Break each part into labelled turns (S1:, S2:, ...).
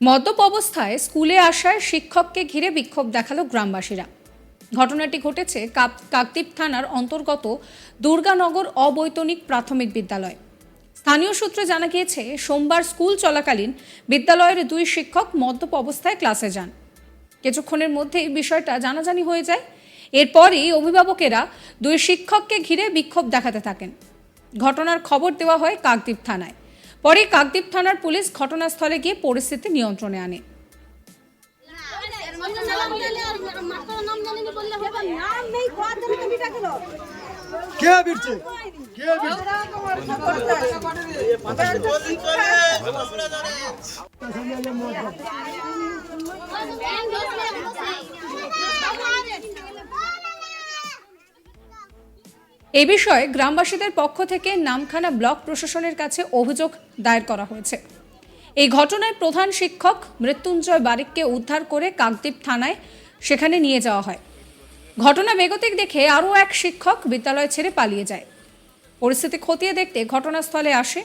S1: মদ্যপ অবস্থায় স্কুলে আসায় শিক্ষককে ঘিরে বিক্ষোভ দেখাল গ্রামবাসীরা। ঘটনাটি ঘটেছে কাকদ্বীপ থানার অন্তর্গত দুর্গানগর অবৈতনিক প্রাথমিক বিদ্যালয়। স্থানীয় সূত্রে জানা গিয়েছে, সোমবার স্কুল চলাকালীন বিদ্যালয়ের দুই শিক্ষক মদ্যপ অবস্থায় ক্লাসে যান। কিছুক্ষণের মধ্যেই বিষয়টা জানাজানি হয়ে যায়। এরপরই অভিভাবকেরা দুই শিক্ষককে ঘিরে বিক্ষোভ দেখাতে থাকেন। ঘটনার খবর দেওয়া হয় কাকদ্বীপ থানায়। পরে কাকদ্বীপ থানার পুলিশ ঘটনাস্থলে গিয়ে পরিস্থিতি নিয়ন্ত্রণে আনে।
S2: কে বিরছে কে বিরছে
S1: এ বিষয়ে গ্রামবাসীদের পক্ষ থেকে নামখানা ব্লক প্রশাসনের কাছে অভিযোগ দায়ের করা হয়েছে। এই ঘটনায় প্রধান শিক্ষক মৃত্যুঞ্জয় বারিককে উদ্ধার করে কাকদ্বীপ থানায় সেখানে নিয়ে যাওয়া হয়। ঘটনা বেগতিক দেখে আরও এক শিক্ষক বিদ্যালয় ছেড়ে পালিয়ে যায়। পরিস্থিতি খতিয়ে দেখতে ঘটনাস্থলে আসে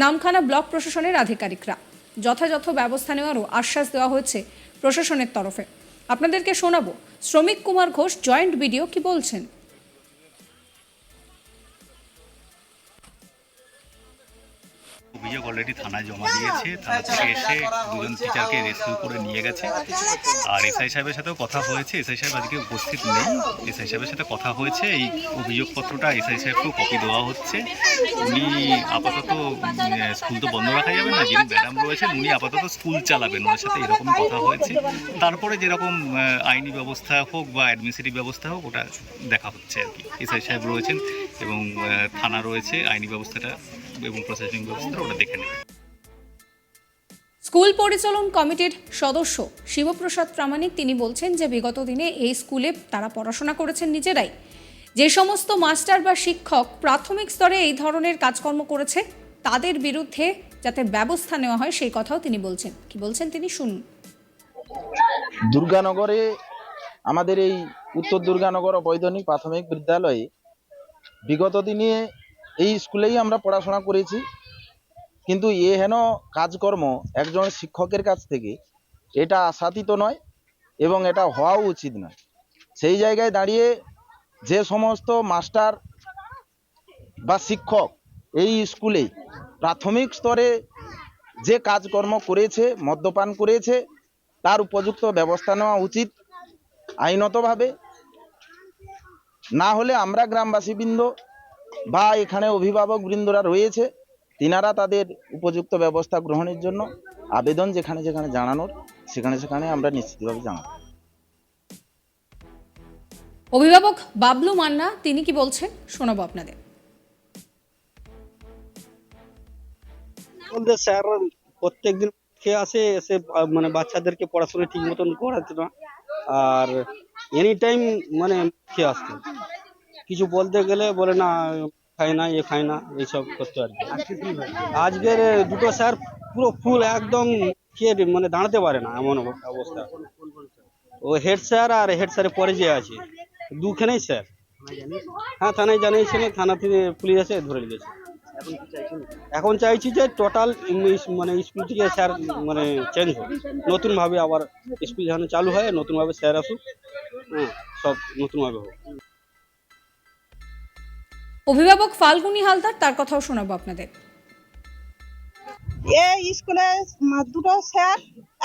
S1: নামখানা ব্লক প্রশাসনের আধিকারিকরা। যথাযথ ব্যবস্থা নেওয়ারও আশ্বাস দেওয়া হয়েছে প্রশাসনের তরফে। আপনাদেরকে শোনাবো, শ্রমিক কুমার ঘোষ জয়েন্ট ভিডিও কি বলছেন?
S3: অভিযোগ অলরেডি থানায় জমা দিয়েছে। থানা থেকে এসে দুজন টিচারকে রেস্কিউ করে নিয়ে গেছে। আর এসআই সাহেবের সাথেও কথা হয়েছে। এসআই সাহেব আজকে উপস্থিত নেই। এসআই সাহেবের সাথে কথা হয়েছে। এই অভিযোগপত্রটা এসআই সাহেবকেও কপি দেওয়া হচ্ছে। উনি আপাতত স্কুল তো বন্ধ রাখা যাবে না। যিনি ম্যাডাম রয়েছেন, উনি আপাতত স্কুল চালাবেন। ওনার সাথে এরকম কথা হয়েছে। তারপরে যেরকম আইনি ব্যবস্থা হোক বা অ্যাডমিনিস্ট্রেটিভ ব্যবস্থা হোক, ওটা দেখা হচ্ছে আর কি। এসআই সাহেব রয়েছেন এবং থানা রয়েছে। আইনি ব্যবস্থাটা এবং প্রশাসনিক ব্যবস্থাটা ওটা দেখে নেবে।
S1: স্কুল পরিচালন কমিটির সদস্য শিবপ্রসাদ প্রামাণিক তিনি বলছেন যে বিগত দিনে এই স্কুলে তারা পড়াশোনা করেছেন নিজেরাই। যে সমস্ত মাস্টার বা শিক্ষক প্রাথমিক স্তরে এই ধরনের কাজকর্ম করেছে তাদের বিরুদ্ধে যাতে ব্যবস্থা নেওয়া হয় সেই কথাও তিনি বলছেন। কি বলছেন তিনি শুনুন।
S4: দুর্গানগরে আমাদের এই উত্তর দুর্গানগর অবৈধনিক প্রাথমিক বিদ্যালয়ে বিগত দিনে এই স্কুলেই আমরা পড়াশোনা করেছি। কিন্তু এ হেন কাজকর্ম একজন শিক্ষকের কাছ থেকে। এটা আশাতীত নয় এবং এটা হওয়াও উচিত নয়। সেই জায়গায় দাঁড়িয়ে যে সমস্ত মাস্টার বা শিক্ষক এই স্কুলে প্রাথমিক স্তরে যে কাজকর্ম করেছে, মদ্যপান করেছে, তার উপযুক্ত ব্যবস্থা নেওয়া উচিত আইনতভাবে। না হলে আমরা গ্রামবাসীবৃন্দ বা এখানে অভিভাবক বৃন্দরা রয়েছে তিনারা তাদের উপযুক্ত ব্যবস্থা গ্রহণের জন্য আবেদন যেখানে যেখানে জানানোর সেখানে সেখানে আমরা নিশ্চিতভাবে জানাব।
S1: অভিভাবক বাবলু মান্না তিনি কি বলছেন? শোনাবো আপনাদের।
S5: বলতে স্যার প্রত্যেকদিন খেয়ে আসে এসে মানে বাচ্চাদেরকে পড়াশোনা ঠিক মতন করাতো না। আর এনি টাইম মানে খেয়ে আসতো কিছু বলতে গেলে বলে না, খাই না, এ খাই না, এইসব করতে আর আজকের দুটো স্যার পুরো ফুল একদম খেয়ে মানে দাঁড়াতে পারে না, এমন অবস্থা। ও হেড স্যার আর হেড স্যারের পরে যে আছে, দুখানেই স্যার। হ্যাঁ থানায় জানিয়েছিল থানা থেকে পুলিশ এসে ধরে নিয়েছে এখন চাইছি যে টোটাল মানে স্কুল থেকে স্যার মানে চেঞ্জ হোক। নতুনভাবে আবার স্কুল যেখানে চালু হয়, নতুনভাবে স্যার আসুক হ্যাঁ সব নতুনভাবে হোক।
S1: অভিভাবক ফাল্গুনি হালদার, তার কথাও শোনাবো আপনাদের।
S6: এই স্কুলে দুটো স্যার,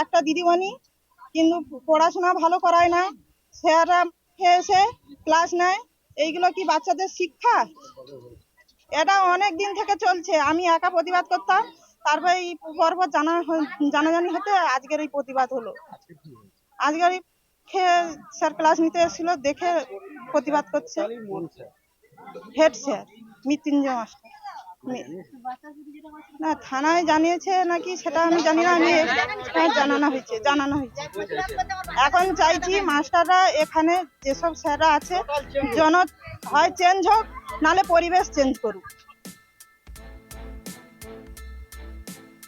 S6: একটা দিদিমণি, কিন্তু পড়াশোনা ভালো করায় না। স্যাররা এসে ক্লাস নেয়। এইগুলো কি বাচ্চাদের শিক্ষা? এটা অনেক দিন থেকে চলছে। আমি একা প্রতিবাদ করতাম। তারপরে এই পর্ব জানা জানাজানি হতে আজকের এই প্রতিবাদ হলো। আজকের এই স্যার ক্লাস নিতে এসেছিল, দেখে প্রতিবাদ করছে। হেড স্যার মৃত্যুঞ্জয় মাস্টার না থানায় জানিয়েছে নাকি সেটা আমি জানি না আমি হ্যাঁ, জানানো হয়েছে জানানো হয়েছে। এখন চাইছি মাস্টাররা এখানে যেসব স্যাররা আছে জন হয় চেঞ্জ হোক নালে পরিবেশ চেঞ্জ করুক।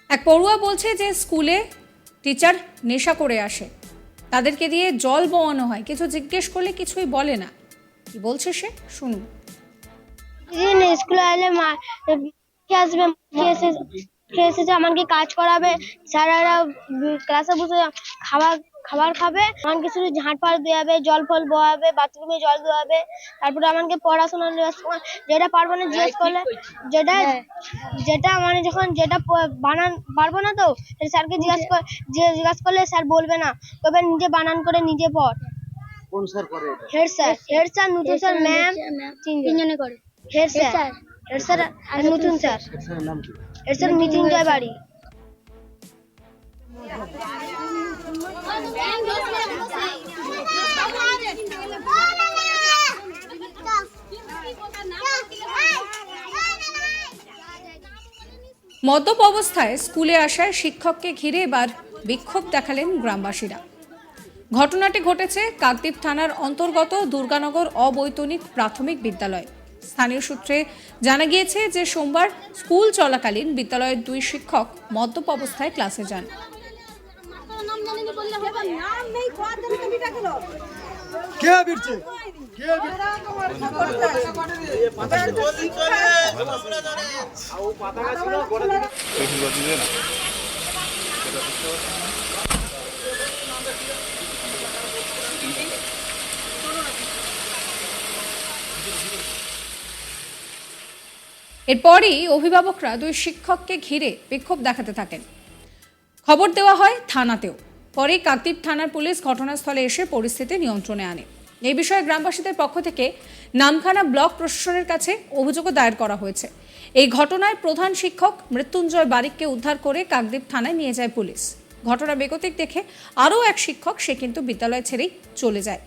S1: এক পড়ুয়া বলছে যে স্কুলে টিচার নেশা করে আসে। তাদেরকে দিয়ে জল বোয়ানো হয় কিছু জিজ্ঞেস করলে কিছুই বলে না। কি বলছে সে? শুনুন।
S7: দিন স্কুলে আইলে মা আসবে এসে খেয়ে আমাকে কাজ করাবে স্যারেরা ক্লাসে বসে খাবার খাবার খাবে আমাকে শুধু ঝাঁট ফাট দেওয়াবে জল ফল বোয়াবে বাথরুমে জল দেওয়াবে তারপরে আমাকে পড়াশোনা নেওয়ার সময় যেটা পারব না জিজ্ঞেস করলে যেটা যেটা মানে যখন যেটা বানান পারব না তো স্যারকে জিজ্ঞাসা কর যে জিজ্ঞাসা করলে স্যার বলবে না তবে নিজে বানান করে নিজে পড়।
S2: কোন স্যার করে
S7: হেড স্যার হেড স্যার। নতুন স্যার ম্যাম তিনজনে করে। Head sir. হেড স্যার আর নতুন স্যার।
S2: স্যারের নাম কি?
S7: হেড স্যার মৃত্যুঞ্জয় বাড়ি।
S1: মদ্যপ অবস্থায় স্কুলে আসায় শিক্ষককে ঘিরে এবার বিক্ষোভ দেখালেন গ্রামবাসীরা। ঘটনাটি ঘটেছে কাকদ্বীপ থানার অন্তর্গত দুর্গানগর অবৈতনিক প্রাথমিক বিদ্যালয়। স্থানীয় সূত্রে জানা গিয়েছে যে সোমবার স্কুল চলাকালীন বিদ্যালয়ের দুই শিক্ষক মদ্যপ অবস্থায় ক্লাসে যান
S2: বিরছে কে বিরছে
S1: এরপরই অভিভাবকরা দুই শিক্ষককে ঘিরে বিক্ষোভ দেখাতে থাকেন। খবর দেওয়া হয় থানাতেও। পরে কাকদ্বীপ থানার পুলিশ ঘটনাস্থলে এসে পরিস্থিতি নিয়ন্ত্রণে আনে। এই বিষয়ে গ্রামবাসীদের পক্ষ থেকে নামখানা ব্লক প্রশাসনের কাছে অভিযোগও দায়ের করা হয়েছে। এই ঘটনায় প্রধান শিক্ষক মৃত্যুঞ্জয় বারিককে উদ্ধার করে কাকদ্বীপ থানায় নিয়ে যায় পুলিশ। ঘটনা বেগতিক দেখে আরও এক শিক্ষক, সে কিন্তু বিদ্যালয় ছেড়েই চলে যায়।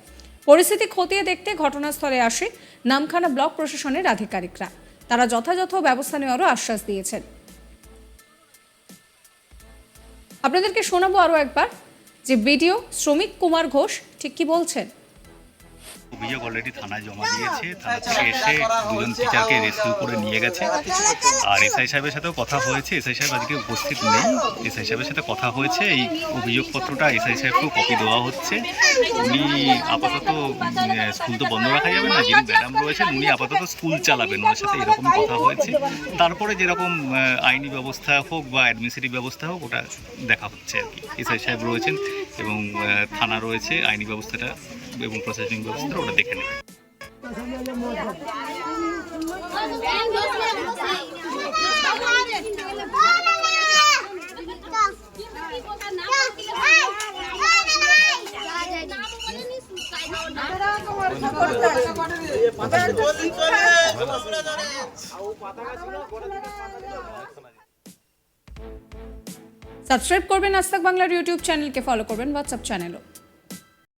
S1: পরিস্থিতি খতিয়ে দেখতে ঘটনাস্থলে আসে নামখানা ব্লক প্রশাসনের আধিকারিকরা। তারা যথাযথ ব্যবস্থা নেওয়ারও আশ্বাস দিয়েছেন। আপনাদেরকে শোনাবো আরও একবার যে বিডিও শ্রমিক কুমার ঘোষ ঠিক কি বলছেন?
S3: অভিযোগ অলরেডি থানায় জমা দিয়েছে। থানা থেকে এসে দুজন টিচারকে রেস্কিউ করে নিয়ে গেছে। আর এসআই সাহেবের সাথেও কথা হয়েছে। এসআই সাহেব আজকে উপস্থিত নেই। এসআই সাহেবের সাথে কথা হয়েছে। এই অভিযোগপত্রটা এসআই সাহেবকেও কপি দেওয়া হচ্ছে। উনি আপাতত স্কুল তো বন্ধ রাখা যাবে না। যিনি ম্যাডাম রয়েছেন, উনি আপাতত স্কুল চালাবেন। ওনার সাথে এরকম কথা হয়েছে। তারপরে যেরকম আইনি ব্যবস্থা হোক বা অ্যাডমিনিস্ট্রেটিভ ব্যবস্থা হোক, ওটা দেখা হচ্ছে আর কি। এসআই সাহেব রয়েছেন। এবং থানা রয়েছে আইনি ব্যবস্থাটা এবং প্রসেসিং ব্যবস্থাটা ওটা দেখে নেবে।
S1: সাবস্ক্রাইব করবেন আজ বাংলার ইউটিউব চ্যানেলকে ফলো করবেন হোয়াটসঅ্যাপ চ্যানেলও